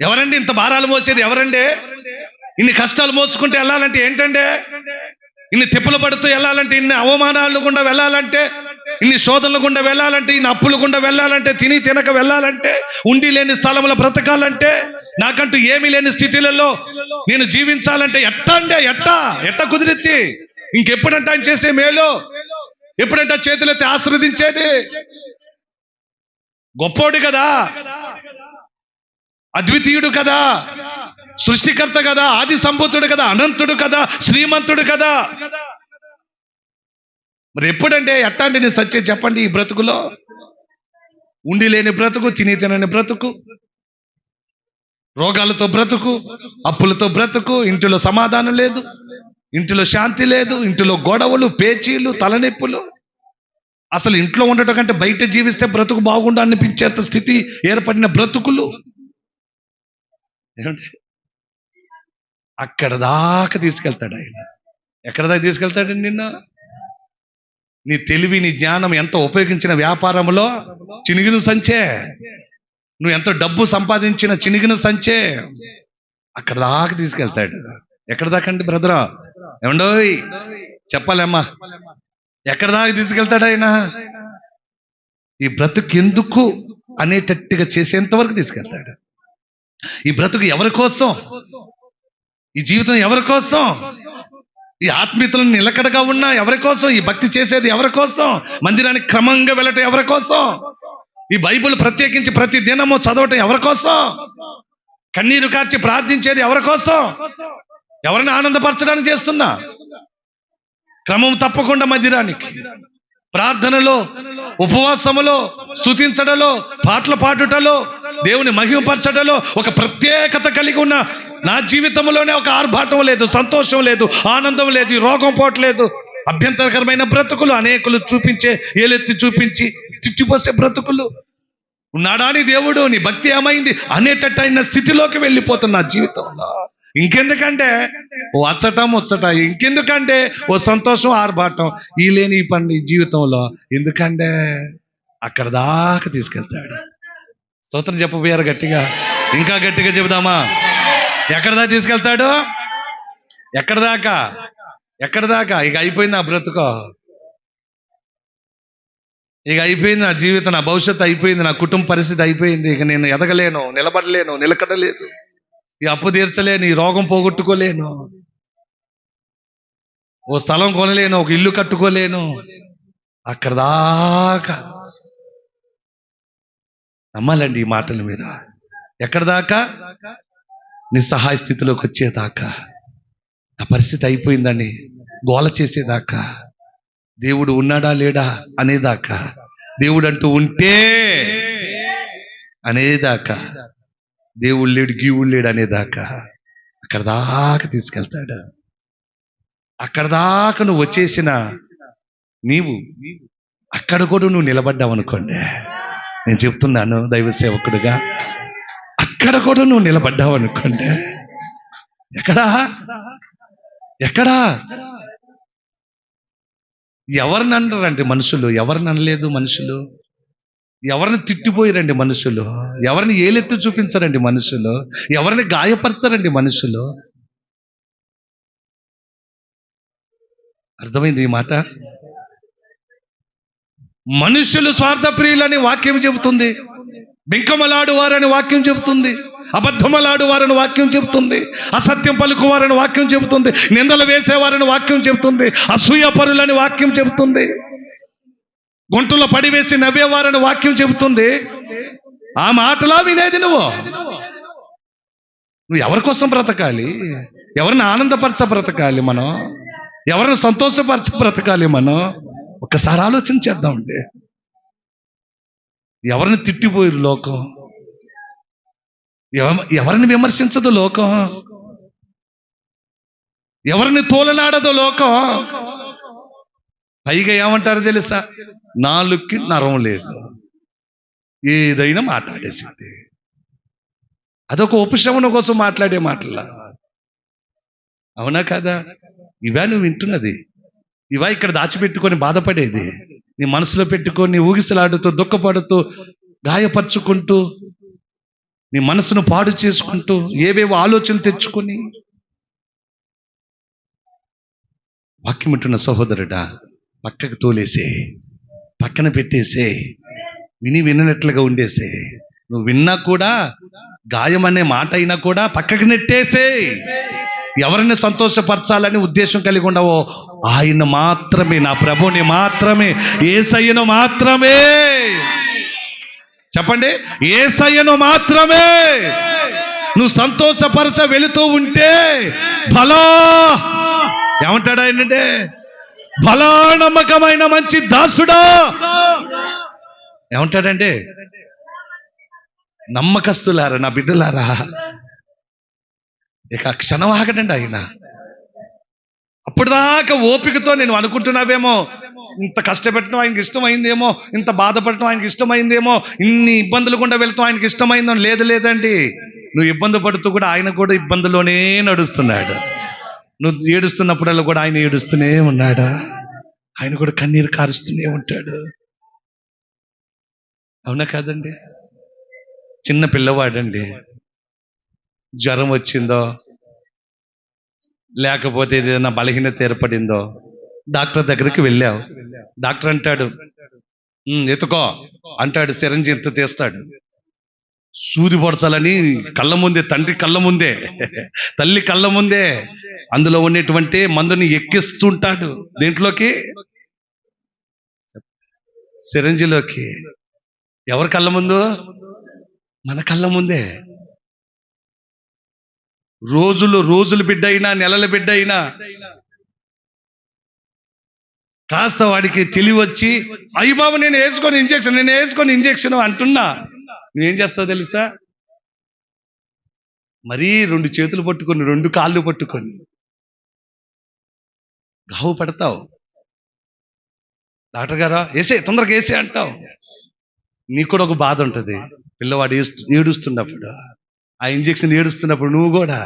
ఎవరండి ఇంత భారాలు మోసేది? ఎవరండి? ఇన్ని కష్టాలు మోసుకుంటే వెళ్ళాలంటే ఏంటంటే ఇన్ని తిప్పలు పడుతూ వెళ్ళాలంటే ఇన్ని అవమానాలు గుండా వెళ్ళాలంటే ఇన్ని శోధనలు గుండా వెళ్ళాలంటే ఇన్ని అప్పులు గుండా వెళ్ళాలంటే తిని తినక వెళ్ళాలంటే ఉండి లేని స్థలంలో బ్రతకాలంటే నాకంటూ ఏమీ లేని స్థితిలలో నేను జీవించాలంటే ఎట్టా అంటే ఎట్టా? ఎట్ట కుదిరిద్ది? ఇంకెప్పుడంటే ఆయన చేసే మేలు? ఎప్పుడంటే చేతులైతే ఆశీర్వదించేది? గొప్పోడు కదా? అద్వితీయుడు కదా సృష్టికర్త కదా ఆది సంభూతుడు కదా అనంతుడు కదా శ్రీమంతుడు కదా. మరి ఎప్పుడంటే ఎట్టాంటి నేను సత్యం చెప్పండి ఈ బ్రతుకులో? ఉండి లేని బ్రతుకు తిని తినని బ్రతుకు రోగాలతో బ్రతుకు అప్పులతో బ్రతుకు ఇంటిలో సమాధానం లేదు ఇంటిలో శాంతి లేదు ఇంటిలో గొడవలు పేచీలు తలనొప్పులు. అసలు ఇంట్లో ఉండటం కంటే బయట జీవిస్తే బ్రతుకు బాగుండా అనిపించేంత స్థితి ఏర్పడిన బ్రతుకులు. ఏమంటే అక్కడ దాకా తీసుకెళ్తాడు ఆయన. ఎక్కడ దాకా తీసుకెళ్తాడండి నిన్న? నీ తెలివి నీ జ్ఞానం ఎంత ఉపయోగించిన వ్యాపారంలో? చినిగిన సంచే. నువ్వు ఎంత డబ్బు సంపాదించిన చినిగిన సంచే. అక్కడ దాకా తీసుకెళ్తాడు. ఎక్కడ దాకా అండి బ్రదరా? ఏమండోయ్? చెప్పాలేమ్మా. ఎక్కడ దాకా తీసుకెళ్తాడు ఆయన? ఈ బ్రతుకు ఎందుకు అనేటట్టుగా చేసేంత వరకు తీసుకెళ్తాడు. ఈ బ్రతుకు ఎవరి కోసం? ఈ జీవితం ఎవరి కోసం? ఈ ఆత్మీయతలు నిలకడగా ఉన్నా ఎవరి కోసం? ఈ భక్తి చేసేది ఎవరి కోసం? మందిరానికి క్రమంగా వెళ్ళటం ఎవరి కోసం? ఈ బైబిల్ ప్రత్యేకించి ప్రతి దినము చదవటం ఎవరి కోసం? కన్నీరు కార్చి ప్రార్థించేది ఎవరి కోసం? ఎవరిని ఆనందపరచడానికి చేస్తున్నా? క్రమం తప్పకుండా మందిరానికి. ప్రార్థనలో ఉపవాసములో స్తుతించడలో పాటలు పాడుటలో దేవుని మహిమపరచటలో ఒక ప్రత్యేకత కలిగి ఉన్న నా జీవితంలోనే ఒక ఆర్భాటం లేదు సంతోషం లేదు ఆనందం లేదు ఈ రోగం పోవట్లేదు అభ్యంతరకరమైన బ్రతుకులు అనేకులు చూపించే ఏలెత్తి చూపించి తిట్టిపోసే బ్రతుకులు. ఉన్నాడాని దేవుడు? నీ భక్తి ఏమైంది? అనేటట్టు అయిన స్థితిలోకి నా జీవితంలో. ఇంకెందుకంటే ఓ అచ్చట ముచ్చట ఇంకెందుకంటే ఓ సంతోషం ఆర్భాటం ఈ లేని ఈ పండి జీవితంలో. ఎందుకంటే అక్కడ దాకా తీసుకెళ్తాడు. స్తోత్రం చెప్పబోయారు గట్టిగా. ఇంకా గట్టిగా చెబుదామా? ఎక్కడ దాకా తీసుకెళ్తాడు? ఎక్కడ దాకా? ఎక్కడ దాకా? ఇక అయిపోయింది ఆ బ్రతుకో. ఇక అయిపోయింది నా జీవితం నా భవిష్యత్తు అయిపోయింది నా కుటుంబ పరిస్థితి అయిపోయింది. ఇక నేను ఎదగలేను నిలబడలేను నిలకడలేదు. ఈ అప్పు తీర్చలేను ఈ రోగం పోగొట్టుకోలేను. ఓ స్థలం కొనలేను ఒక ఇల్లు కట్టుకోలేను. అక్కడ దాకా నమ్మాలండి ఈ మాటలు మీరు ఎక్కడ దాకా? నిస్సహాయ స్థితిలోకి వచ్చేదాకా. నా పరిస్థితి అయిపోయిందని గోల చేసేదాకా. దేవుడు ఉన్నాడా లేడా అనేదాకా. దేవుడు అంటూ ఉంటే అనేదాకా. దేవుడు లేడు గీవుడు లేడు అనేదాకా. అక్కడ దాకా తీసుకెళ్తాడు. అక్కడ దాకా నువ్వు వచ్చేసిన నీవు అక్కడ కూడా నువ్వు నిలబడ్డావు అనుకోండి నేను చెప్తున్నాను దైవ సేవకుడుగా. అక్కడ కూడా నువ్వు నిలబడ్డావు అనుకోండి. ఎక్కడా? ఎక్కడా? ఎవరిని అనరండి మనుషులు? ఎవరిని అనలేదు మనుషులు? ఎవరిని తిట్టిపోయారండి మనుషులు? ఎవరిని ఏలెత్తి చూపించరండి మనుషులు? ఎవరిని గాయపరచరండి మనుషులు? అర్థమైంది ఈ మాట? మనుషులు స్వార్థప్రియులని వాక్యం చెబుతుంది. బింకమలాడు వారని వాక్యం చెబుతుంది. అబద్ధమలాడు వారని వాక్యం చెబుతుంది. అసత్యం పలుకువారని వాక్యం చెబుతుంది. నిందలు వేసేవారని వాక్యం చెబుతుంది. అసూయ పరులని వాక్యం చెబుతుంది. గుంటలో పడివేసి నవ్వేవారని వాక్యం చెబుతుంది. ఆ మాటలా వినేది నువ్వు. నువ్వు ఎవరి కోసం బ్రతకాలి? ఎవరిని ఆనందపరచ బ్రతకాలి మనం? ఎవరిని సంతోషపరచ బ్రతకాలి మనం? ఒక్కసారి ఆలోచన చేద్దామండి. ఎవరిని తిట్టిపోయారు లోకం? ఎవ- ఎవరిని విమర్శించదు లోకం? ఎవరిని తోలనాడదు లోకం? పైగా ఏమంటారు తెలుసా? నాలుగుకి నరం లేదు. ఏదైనా మాట్లాడేసింది. అదొక ఉపశమనం కోసం మాట్లాడే మాటల. అవునా కదా? ఇవా నువ్వు వింటున్నది. ఇవా ఇక్కడ దాచిపెట్టుకొని బాధపడేది. నీ మనసులో పెట్టుకొని ఊగిసలాడుతూ దుఃఖపడుతూ గాయపరుచుకుంటూ నీ మనసును పాడు చేసుకుంటూ ఏవేవో ఆలోచనలు తెచ్చుకొని. వాక్యమిట్టున్న సహోదరుడా పక్కకు తోలేసే పక్కన పెట్టేసే విని విననట్లుగా ఉండేసే. నువ్వు విన్నా కూడా గాయం అనే మాట అయినా కూడా పక్కకు నెట్టేసే. ఎవరిని సంతోషపరచాలని ఉద్దేశం కలిగి ఉండవో ఆయన మాత్రమే నా ప్రభుని మాత్రమే ఏసయ్యను మాత్రమే. చెప్పండి ఏసయ్యను మాత్రమే. నువ్వు సంతోషపరచ వెళుతూ ఉంటే బలా. ఏమంటాడు ఆయనంటే బలా నమ్మకమైన మంచి దాసుడా. ఏమంటాడంటే? నమ్మకస్తులారా నా బిడ్డలారా. ఇక ఆ క్షణం ఆగడండి ఆయన. అప్పటిదాకా ఓపికతో నేను అనుకుంటున్నావేమో ఇంత కష్టపెట్టడం ఆయనకి ఇష్టమైందేమో ఇంత బాధపడటం ఆయనకి ఇష్టమైందేమో ఇన్ని ఇబ్బందులు గుండా వెళ్తాం ఆయనకి ఇష్టమైందో లేదు లేదండి. నువ్వు ఇబ్బంది పడుతూ కూడా ఆయన కూడా ఇబ్బందులోనే నడుస్తున్నాడు. నువ్వు ఏడుస్తున్నప్పుడల్లా కూడా ఆయన ఏడుస్తూనే ఉన్నాడా? ఆయన కూడా కన్నీరు కారుస్తూనే ఉంటాడు. అవునా కాదండి? చిన్న పిల్లవాడండి. జ్వరం వచ్చిందో? లేకపోతే ఏదైనా బలహీనత ఏర్పడిందో? డాక్టర్ దగ్గరికి వెళ్ళావు. డాక్టర్ అంటాడు "ఉమ్, ఎత్తుకో. అంటాడు సిరంజి ఎంత తీస్తాడు? సూది పొడచాలని కళ్ళ ముందే తండ్రి కళ్ళ ముందే తల్లి కళ్ళ ముందే అందులో ఉన్నటువంటి మందుని ఎక్కిస్తుంటాడు. దేంట్లోకి? సిరంజిలోకి. ఎవరి కళ్ళ ముందు? మన కళ్ళ ముందే. రోజులు రోజులు బిడ్డ అయినా నెలల బిడ్డ అయినా కాస్త వాడికి తెలివి వచ్చి అయ్యి బాబు నేను వేసుకొని ఇంజెక్షన్ నేను వేసుకొని ఇంజెక్షన్ అంటున్నా. నేనేం చేస్తా తెలుసా? మరీ రెండు చేతులు పట్టుకొని రెండు కాళ్ళు పట్టుకొని గావు పడతావు. డాక్టర్ గారా వేసే తొందరగా వేసే అంటావు. నీకు కూడా ఒక బాధ ఉంటుంది. పిల్లవాడు ఏస్తు ఏడుస్తున్నప్పుడు. ఆ ఇంజెక్షన్ ఏడుస్తున్నప్పుడు నువ్వు కూడా